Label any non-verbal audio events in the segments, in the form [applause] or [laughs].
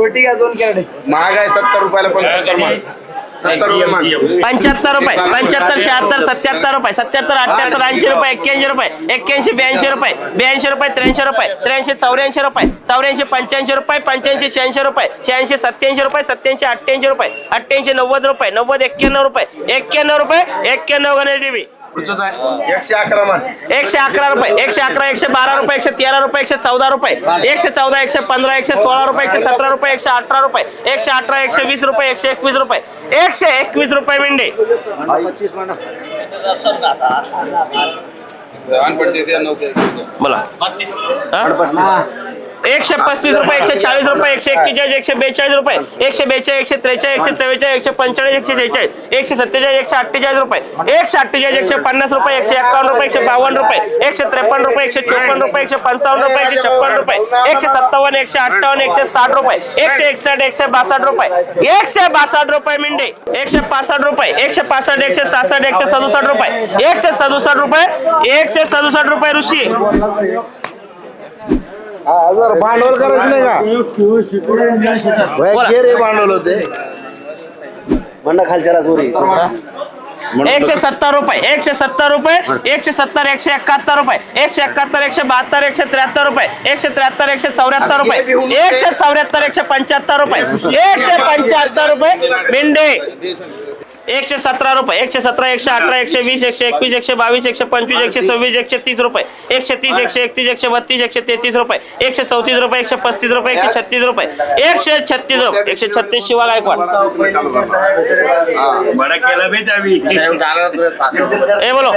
गोटी का दोन कॅरेट. महाग आहे सत्तर रुपयाला पण सत्तर रुपये पंच्याहत्तर रुपये पंच्याहत्तर शहात्तर सत्याहत्तर रुपये सत्याहत्तर अठ्याहत्तर ऐंशी रुपये एक्क्याऐंशी रुपये एक्क्याऐंशी ब्याऐंशी रुपये ब्याऐंशी रुपये त्र्याऐंशी रुपये त्र्याऐंशी चौऱ्याऐंशी रुपये चौऱ्याऐंशी पंच्याऐंशी रुपये पंच्याऐंशी शहाऐंशी रुपये शहाऐंशी सत्याऐंशी रुपये सत्याऐंशी अठ्ठ्याऐंशी रुपये अठ्ठ्याऐंशी नव्वद रुपये नव्वद एक्क्याण्णव रुपये एक्क्याण्णव रुपये एक्क्याण्णव गणेश देवी एकशे अकरा मान. एकशे अकरा रुपये एकशे अकरा एकशे बारा रुपये एकशे तेरा रुपये एकशे चौदा रुपये एकशे चौदा एकशे पंधरा एकशे सोळा रुपये एकशे सतरा रुपये एकशे अठरा रुपये एकशे अठरा एकशे वीस रुपये एकशे एकवीस रुपये एकशे एकवीस रुपये म्हणा बोला? एकशे पस्तीस रुपये एकशे चाळीस रुपये एकशे एक्केचाळीस एकशे बेचाळीस रुपये एकशे बेचाळीस एकशे त्रेचाळीस एकशे चव्वेचाळीस एकशे पंचेचाळीस एकशे शेहेचाळीस एकशे सत्तेचाळीस एकशे अठ्ठेचाळीस रुपये एकशे अठ्ठेचाळीस एकशे पन्नास रुपये एकशे एकावन्न रुपये एकशे बावन्न रुपये एकशे त्रेपन्न रुपये एकशे चोपन्न रुपये एकशे पंचावन्न रुपये एकशे छप्पन रुपये एकशे सत्तावन्न एकशे अठ्ठावन्न एकशे साठ रुपये एकशे एकसष्ट एकशे बासष्ट रुपये एकशे बासष्ट रुपये मिंडे एकशे पासष्ट रुपये एकशे पासष्ट एकशे सहासष्ट एकशे सदुसष्ट रुपये एकशे सदुसष्ट रुपये एकशे सदुसष्ट रुपये ऋषी हा हजार भांडवल करायचं नाही का? रे भांडवल होते. म्हणणं खालच्याला चोरी एकशे सत्तर रुपये एकशे सत्तर रुपये एकशे सत्तर एकशे एकाहत्तर रुपये एकशे एकाहत्तर एकशे बहात्तर एकशे त्र्याहत्तर रुपये एकशे त्र्याहत्तर एकशे चौऱ्याहत्तर रुपये एकशे चौऱ्याहत्तर एकशे पंच्याहत्तर रुपये एकशे पंच्याहत्तर रुपये मेंढे. एकशे सतरा रुपये एकशे सतरा एकशे अठरा एकशे वीस एकशे एकवीस एकशे बावीस एकशे पंचवीस एकशे सव्वीस एकशे तीस रुपये. एकशे तीस एकशे एकतीस एकशे बत्तीस एकशे तेहतीस रुपये. एकशे चौतीस रुपये एकशे पस्तीस रुपये एकशे छत्तीस रुपये. एकशे छत्तीस रुपये. एकशे छत्तीस शिवा गायकवाड ए बोलो.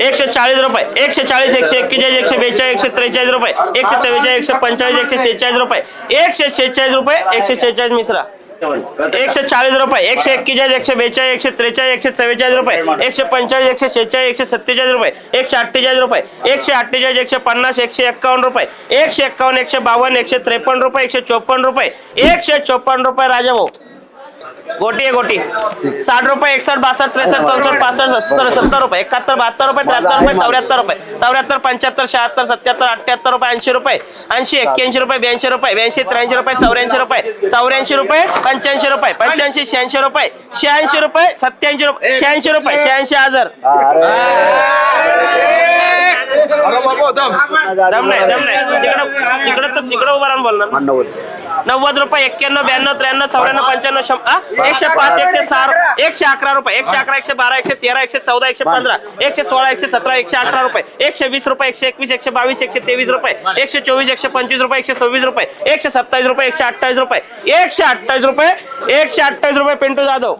एकशे चाळीस रुपये. एकशे चाळीस एकशे एक्केचाळीस एकशे बेचाळीस एकशे त्रेचाळीस रुपये. एकशे चव्वेचाळीस एकशे पंचेचाळीस एकशे शेहेचाळीस रुपये. एकशे शेहेचाळीस रुपये एकशे शेहेचाळीस मिश्रा. एकशे चाळीस रुपये एकशे एक्केचाळीस एकशे बेचाळीस एकशे त्रेचाळीस एकशे चव्वेचाळीस रुपये एकशे पंचेचाळीस एकशे शेहेचाळीस एकशे सत्तेचाळीस रुपये एकशे अठ्ठेचाळीस रुपये एकशे अठ्ठेचाळीस एकशे पन्नास एकशे एक्कावन्न रुपये एकशे एक्कावन्न एकशे बावन्न एकशे त्रेपन्न रुपये एकशे चोपन्न रुपये एकशे चोपन्न रुपये राजाभाऊ. गोटी आहे गोटी. साठ रुपये एकसष्ट बासष्ट त्रेसष्ट चौसष्ट पासष्ट सत्तर सत्तर रुपये. एकाहत्तर बहात्तर रुपये त्र्याहत्तर रुपये चौऱ्याहत्तर रुपये. चौऱ्याहत्तर पंच्याहत्तर शहात्तर सत्याहत्तर अठ्ठ्याहत्तर रुपये ऐंशी रुपये. ऐंशी एक्क्याऐंशी रुपये ब्याऐंशी रुपये. ब्याऐंशी त्र्याऐंशी रुपये चौऱ्याऐंशी रुपये. चौऱ्याऐंशी रुपये पंच्याऐंशी रुपये. पंच्याऐंशी शहाऐंशी रुपये. शहाऐंशी रुपये सत्याऐंशी रुपये. शहाऐंशी रुपये. शहाऐंशी हजार. दम. नाही दम नाही. तिकडं तिकडं तिकडं उभा राहून बोलणार. नव्वद रुपये एक्क्याण्णव ब्याण्णव त्र्याण्णव चौऱ्याण्णव पंच्याण्णव? एकशे पाच एकशे सहा एकशे अकरा रुपये एकशे अकरा एकशे बारा एकशे तेरा एकशे चौदा एकशे पंधरा एकशे सोळा एकशे सतरा एकशे अठरा रुपये एकशे वीस रुपये एकशे एकवीस एकशे बावीस एकशे तेवीस रुपये एकशे चोवीस एकशे पंचवीस रुपये एकशे सव्वीस रुपये एकशे सत्तावीस रुपये एकशे अठ्ठावीस रुपये एकशे अठ्ठावीस रुपये एकशे अठ्ठावीस रुपये पिंटू जाधव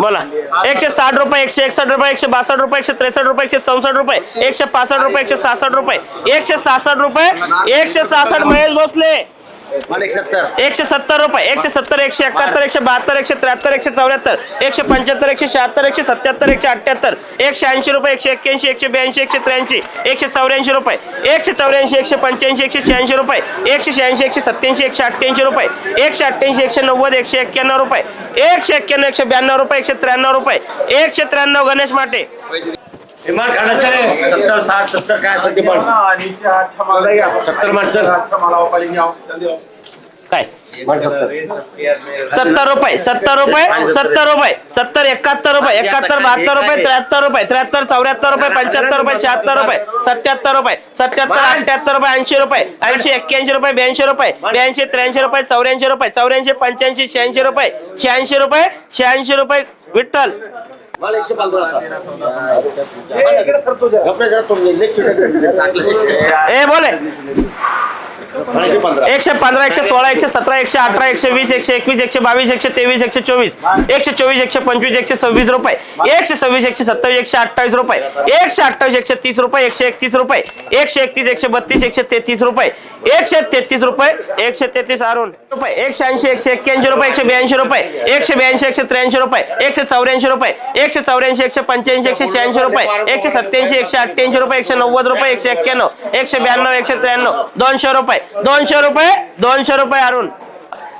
बोला एकशे साठ रुपये एकशे एकसष्ट रुपये एकशे बासष्ट रुपये एकशे त्रेसष्ट रुपये एकशे चौसष्ट रुपये एकशे पासष्ट रुपये एकशे सहासष्ट रुपये एकशे सहासष्ट रुपये एकशे सहासष्ट महेश भोसले एकशे सत्तर रुपये एकशे सत्तर एकशे एकाहत्तर एकशे बहात्तर एकशे त्र्याहत्तर एकशे चौऱ्याहत्तर एकशे पंच्याहत्तर एकशे शहात्तर एकशे सत्याहत्तर एकशे अठ्ठ्याहत्तर एकशे ऐंशी रुपये एकशे एक्क्याऐंशी एकशे ब्याऐंशी एकशे त्र्याऐंशी एकशे चौऱ्याऐंशी रुपये एकशे चौऱ्याऐंशी एकशे पंच्याऐंशी एकशे शहाऐंशी रुपये एकशे शहाऐंशी एकशे सत्याऐंशी एकशे अठ्ठ्याऐंशी रुपये एकशे अठ्ठ्याऐंशी एकशे नव्वद एकशे एक्क्याण्णव रुपये एकशे एक्क्याण्णव एकशे ब्याण्णव रुपये एकशे त्र्याण्णव रुपये एकशे त्र्याण्णव गणेश माटे. विमान काढायचं रे सत्तर साठ सत्तर काय असेल ते पण. सत्तर माणसं. काय? सत्तर रुपये सत्तर रुपये सत्तर रुपये सत्तर एकाहत्तर रुपये एकाहत्तर बहात्तर रुपये त्र्याहत्तर रुपये त्र्याहत्तर चौऱ्याहत्तर रुपये पंच्याहत्तर रुपये शहात्तर रुपये सत्याहत्तर रुपये सत्याहत्तर अठ्याहत्तर रुपये ऐंशी रुपये ऐंशी एक्क्याऐंशी रुपये ब्याऐंशी रुपये ब्याऐंशी त्र्याऐंशी रुपये चौऱ्याऐंशी रुपये चौऱ्याऐंशी पंच्याऐंशी शहाऐंशी रुपये शहाऐंशी रुपये शहाऐंशी रुपये विठ्ठल. [laughs] ए बोले. [laughs] एकशे पंधरा एकशे सोळा एकशे सतरा एकशे अठरा एकशे वीस एकशे एकवीस एकशे बावीस एकशे तेवीस एकशे चोवीस एकशे चोवीस एकशे पंचवीस एकशे सव्वीस रुपये एकशे सव्वीस एकशे सत्तावीस एकशे अठ्ठावीस रुपये एकशे अठ्ठावीस एकशे तीस रुपये एकशे एकतीस रुपये एकशे एकतीस एकशे बत्तीस एकशे तेहतीस रुपये एकशे तेहतीस रुपये एकशे तेहतीस अरुण रुपये एकशे ऐंशी एकशे एक्क्याऐंशी रुपये एकशे ब्याऐंशी रुपये एकशे ब्याऐंशी एकशे त्र्याऐंशी रुपये एकशे चौऱ्याऐंशी रुपये एकशे चौऱ्याऐंशी एकशे पंच्याऐंशी एकशे शहाऐंशी रुपये एकशे सत्याऐंशी एकशे अठ्ठ्याऐंशी रुपये एकशे नव्वद रुपये एकशे एक्क्याण्णव एकशे ब्याण्णव एकशे त्र्याण्णव दोनशे रुपये दोनशे रुपये दोनशे रुपये अरुण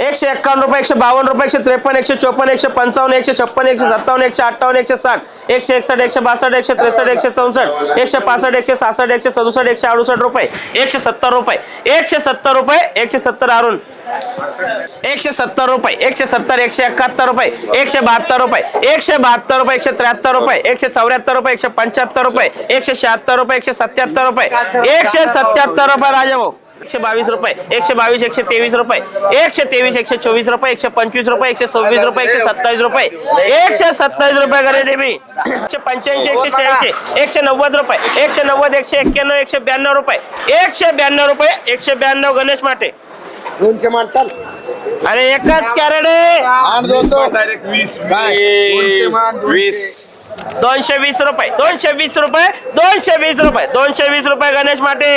एकशे एक्कावन्न रुपये एकशे बावन्न रुपये एकशे त्रेपन्न एकशे चोपन्न एकशे पंचावन्न एकशे छप्पन एकशे सत्तावन्न एकशे अठ्ठावन्न एकशे साठ एकशे एकसष्ट एकशे बासष्ट एकशे त्रेसष्ट एकशे चौसष्ट एकशे पासष्ट एकशे सहासष्ट एकशे सदुसष्ट एकशे अडुसष्ट रुपये एकशे सत्तर रुपये एकशे सत्तर रुपये एकशे सत्तर अरुण एकशे सत्तर रुपये एकशे सत्तर एकशे एकाहत्तर रुपये एकशे बहात्तर रुपये एकशे बहात्तर रुपये एकशे त्र्याहत्तर रुपये एकशे चौऱ्याहत्तर रुपये एकशे पंच्याहत्तर रुपये एकशे शहात्तर रुपये एकशे सत्याहत्तर रुपये एकशे सत्याहत्तर रुपये राजाभाऊ एकशे बावीस रुपये एकशे बावीस एकशे तेवीस रुपये एकशे तेवीस एकशे चोवीस रुपये एकशे पंचवीस रुपये एकशे सव्वीस रुपये एकशे सत्तावीस रुपये एकशे सत्तावीस रुपये करे देवी एकशे पंच्याऐंशी एकशे शहाऐंशी एकशे नव्वद रुपये एकशे नव्वद एकशे एक्क्याण्णव एकशे ब्याण्णव रुपये एकशे ब्याण्णव रुपये एकशे ब्याण्णव गणेश माटे. दोनशे मान चाल. अरे एकच कॅरेट दोनशे वीस रुपये दोनशे वीस रुपये दोनशे वीस रुपये दोनशे वीस रुपये गणेश माटे.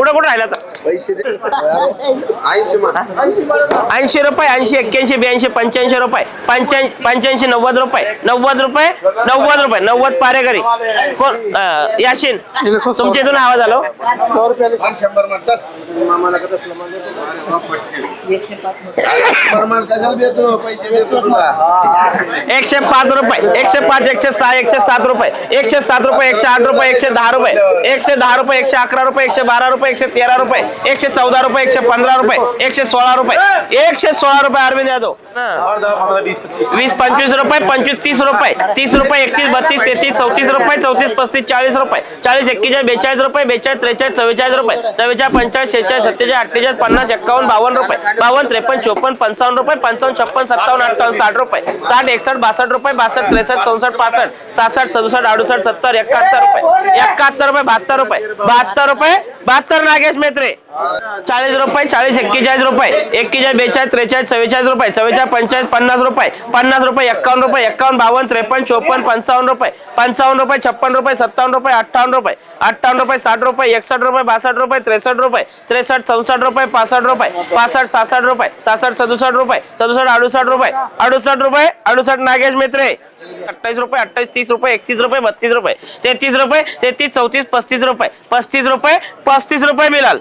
कुठं कुठं राहिला तर? पैसे दे. ऐंशी ऐंशी रुपये ऐंशी एक्क्याऐंशी ब्याऐंशी पंच्याऐंशी रुपये. पंच्याऐंशी पंच्याऐंशी नव्वद रुपये. नव्वद रुपये नव्वद रुपये. नव्वद पारेकरी कोण? अं, याशीन. तुमच्या इथून आवाज आलो पैसे देतो तुला. एकशे पाच रुपये. एकशे पाच एकशे सहा एकशे सात रुपये. एकशे सात रुपये एकशे आठ रुपये एकशे दहा रुपये. एकशे दहा रुपये एकशे अकरा रुपये एकशे बारा रुपये एकशे तेरा रुपये. एकशे चौदा रुपये एकशे पंधरा रुपये एकशे सोळा रुपये एकशे सोळा रुपये अरविंद यादव. वीस पंचवीस रुपये पंचवीस तीस रुपये तीस रुपये एकतीस बत्तीस तेहतीस चौतीस रुपये चौतीस पस्तीस चाळीस रुपये चाळीस एक्केचाळीस बेचाळीस रुपये बेचाळीस त्रेचाळीस चव्वेचाळीस रुपये चव्वेचाळीस पंचाळीस शेहेचाळीस सत्तेचाळीस अठ्ठेचाळीस पन्नास एक्कावन्न बावन्न रुपये बावन्न त्रेपन्न चोपन्न पंचावन्न रुपये पंचावन्न छप्पन सत्तावन्न अठ्ठावन्न साठ रुपये साठ एकसष्ट बासष्ट रुपये बासष्ट त्रेसष्ट चौसष्ट पासष्ट सहासष्ट सदुसष्ट अडुसष्ट सत्तर एकाहत्तर रुपये एकाहत्तर रुपये बहात्तर रुपये बहात्तर रुपये बहात्तर नागेश मेत्रे. चाळीस रुपये चाळीस एक्केचाळीस रुपये. एक्केचाळीस बेचाळीस त्रेचाळीस चव्वेचाळीस रुपये. चव्वेचाळीस पंचाळीस पन्नास रुपये. पन्नास रुपये एक्कावन्न रुपये एक्कावन्न बावन्न त्रेपन्न चोपन्न पंचावन्न रुपये. पंचावन्न रुपये छप्पन रुपये सत्तावन्न रुपये अठ्ठावन्न रुपये. अठ्ठावन्न रुपये साठ रुपये एकसष्ट रुपये बासष्ट रुपये त्रेसष्ट रुपये. त्रेसष्ट चौसष्ट रुपये पासष्ट रुपये. पासष्ट सहासष्ट रुपये. सहासष्ट सदुसष्ट रुपये. सदुसष्ट अडुसष्ट रुपये. अडुसष्ट रुपये अडुसष्ट नागेश मित्रे. अठ्ठावीस रुपये अठ्ठावीस तीस रुपये एकतीस रुपये बत्तीस रुपये. तेहतीस रुपये तेहतीस चौतीस पस्तीस रुपये. पस्तीस रुपये पस्तीस रुपये मिळाल?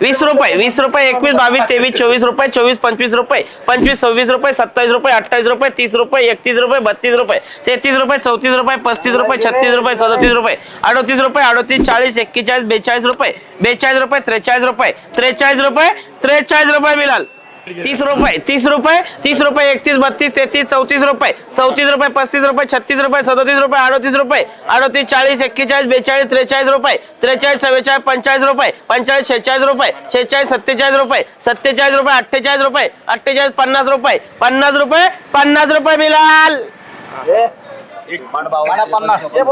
वीस रुपये वीस रुपये एकवीस बावीस तेवीस चोवीस रुपये चोवीस पंचवीस रुपये. पंचवीस सव्वीस रुपये सत्तावीस रुपये अठ्ठावीस रुपये तीस रुपये एकतीस रुपये बत्तीस रुपये. तेहतीस रुपये चौतीस रुपये पस्तीस रुपये छत्तीस रुपये सदतीस रुपये. अडतीस रुपये अडतीस चाळीस एक्केचाळीस बेचाळीस रुपये. बेचाळीस रुपये त्रेचाळीस रुपये त्रेचाळीस रुपये त्रेचाळीस रुपये मिळाल. तीस रुपये तीस रुपये तीस रुपये एकतीस बत्तीस तेहतीस चौतीस रुपये. चौतीस रुपये पस्तीस रुपये छत्तीस रुपये सदोतीस रुपये अडतीस रुपये. अडतीस चाळीस एक्केचाळीस बेचाळीस त्रेचाळीस रुपये. त्रेचाळीस चव्वेचाळीस पंचाळीस रुपये. पंचाळीस शेहेचाळीस रुपये. शेहेचाळीस सत्तेचाळीस रुपये. सत्तेचाळीस रुपये अठ्ठेचाळीस रुपये. अठ्ठेचाळीस पन्नास रुपये. पन्नास रुपये पन्नास रुपये मिळाल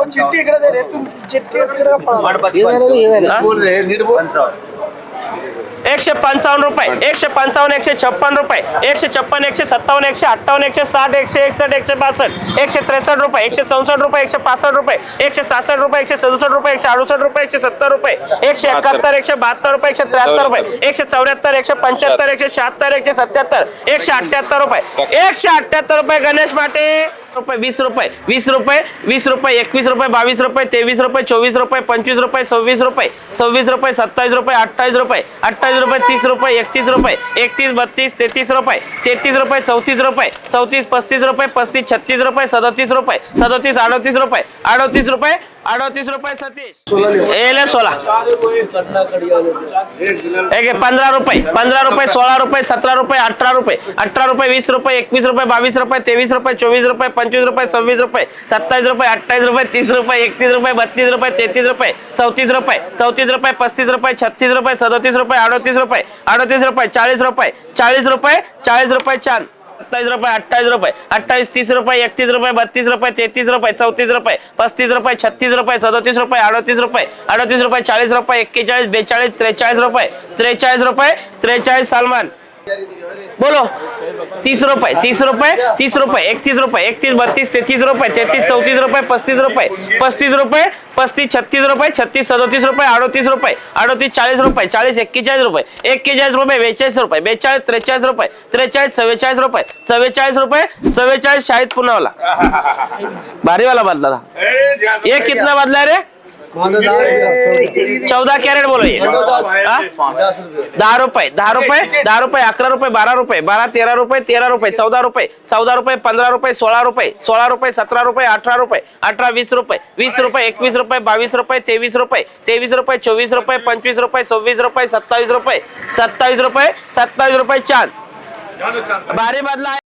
चिठ्ठी इकडे दे रे तू चिठ्ठी हा? एकशे पंचावन्न रुपये एकशे पंचावन्न एकशे छप्पन रुपये एकशे छप्पन एकशे सत्तावन्न एकशे अठ्ठावन्न एकशे साठ एकशे एकसष्ट एकशे बासष्ट एकशे त्रेसष्ट रुपये एकशे चौसष्ट रुपये एकशे पासष्ट रुपये एकशे सहासष्ट रुपये एकशे सदुसष्ट रुपये एकशे अडुसष्ट रुपये एकशे सत्तर रुपये एकशे एकाहत्तर एकशे बहात्तर रुपये एकशे त्र्याहत्तर रुपये एकशे चौऱ्याहत्तर एकशे पंच्याहत्तर एकशे शहात्तर एकशे सत्याहत्तर एकशे अठ्ठ्याहत्तर रुपये एकशे अठ्ठ्याहत्तर रुपये गणेश माटे रुपये वीस रुपये वीस रुपये वीस रुपये एकवीस रुपये बावीस रुपये तेवीस रुपये चोवीस रुपये पंचवीस रुपये सव्वीस रुपये सव्वीस रुपये सत्तावीस रुपये अठ्ठावीस रुपये अठ्ठावीस रुपये तीस रुपये एकतीस रुपये एकतीस बत्तीस तेहतीस रुपये तेहतीस रुपये चौतीस रुपये चौतीस पस्तीस रुपये पस्तीस छत्तीस रुपये सदतीस रुपये सदतीस अडतीस रुपये अडतीस रुपये अडतीस रुपये सतीश. एले सोळा एक पंधरा रुपये पंधरा रुपये सोळा रुपये सतरा रुपये अठरा रुपये अठरा रुपये वीस रुपये एकवीस रुपये बावीस रुपये तेवीस रुपये चोवीस रुपये पंचवीस रुपये सव्वीस रुपये सत्तावीस रुपये अठ्ठावीस रुपये तीस रुपये एकतीस रुपये बत्तीस रुपये तेहतीस रुपये चौतीस रुपये चौतीस रुपये पस्तीस रुपये छत्तीस रुपये सदतीस रुपये अडतीस रुपये अडतीस रुपये चाळीस रुपये चाळीस रुपये चाळीस रुपये छान सत्तावीस रुपये अठ्ठावीस रुपये. अठ्ठावीस तीस रुपये एकतीस रुपये बत्तीस रुपये तेहतीस रुपये चौतीस रुपये पस्तीस रुपये छत्तीस रुपये सदतीस रुपये अडतीस रुपये. अडतीस रुपये चाळीस रुपये एक्केचाळीस बेचाळीस त्रेचाळीस रुपये. त्रेचाळीस रुपये त्रेचाळीस सलमान. बोलो. तीस रुपये तीस रुपये तीस रुपये एकतीस रुपये एकतीस बत्तीस तेहतीस रुपये तेहतीस चौतीस रुपये पस्तीस रुपये पस्तीस रुपये पस्तीस छत्तीस रुपये छत्तीस सदतीस रुपये अडतीस रुपये अडतीस चाळीस रुपये चाळीस एक्केचाळीस रुपये एक्केचाळीस रुपये बेचाळीस रुपये बेचाळीस त्रेचाळीस रुपये त्रेचाळीस चव्वेचाळीस रुपये चव्वेचाळीस रुपये चव्वेचाळीस शाळेत पुण्यावाला. भारीवाला बदला. ये कितना बदला रे? चौदा कॅरेट बोलो ये हा? दहा रुपये दहा रुपये दहा रुपये अकरा रुपये बारा रुपये बारा तेरा रुपये तेरा रुपये चौदा रुपये चौदा रुपये पंधरा रुपये सोळा रुपये सोळा रुपये सतरा रुपये अठरा रुपये अठरा वीस रुपये वीस रुपये एकवीस रुपये बावीस रुपये तेवीस रुपये तेवीस रुपये चोवीस रुपये पंचवीस रुपये सव्वीस रुपये सत्तावीस रुपये सत्तावीस रुपये सत्तावीस रुपये चार बारी बदला